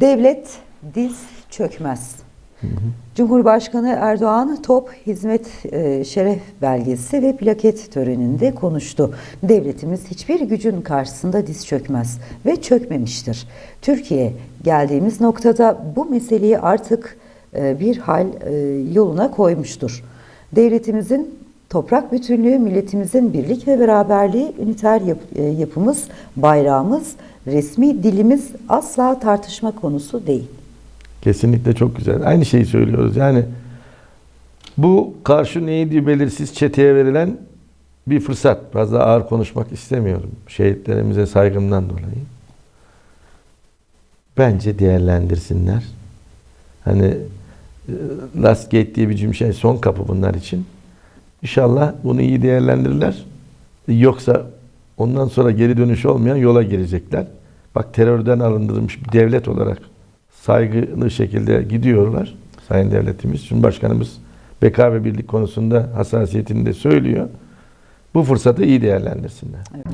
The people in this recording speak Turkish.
Devlet diz çökmez. Cumhurbaşkanı Erdoğan top hizmet e, şeref belgesi ve plaket töreninde konuştu. Devletimiz hiçbir gücün karşısında diz çökmez ve çökmemiştir. Türkiye geldiğimiz noktada bu meseleyi artık e, bir hal e, yoluna koymuştur. Devletimizin toprak bütünlüğü, milletimizin birlik ve beraberliği, üniter yap- e, yapımız, bayrağımız, resmi dilimiz asla tartışma konusu değil. Kesinlikle çok güzel. Aynı şeyi söylüyoruz. Yani bu karşı neydi belirsiz çeteye verilen bir fırsat. Fazla ağır konuşmak istemiyorum. Şehitlerimize saygımdan dolayı. Bence değerlendirsinler. Hani e, last gate diye bir cümle şey son kapı bunlar için. İnşallah bunu iyi değerlendirirler. Yoksa ondan sonra geri dönüş olmayan yola girecekler. Bak terörden arındırılmış bir devlet olarak saygılı şekilde gidiyorlar. Sayın devletimiz, Cumhurbaşkanımız beka ve birlik konusunda hassasiyetini de söylüyor. Bu fırsatı iyi değerlendirsinler. Evet.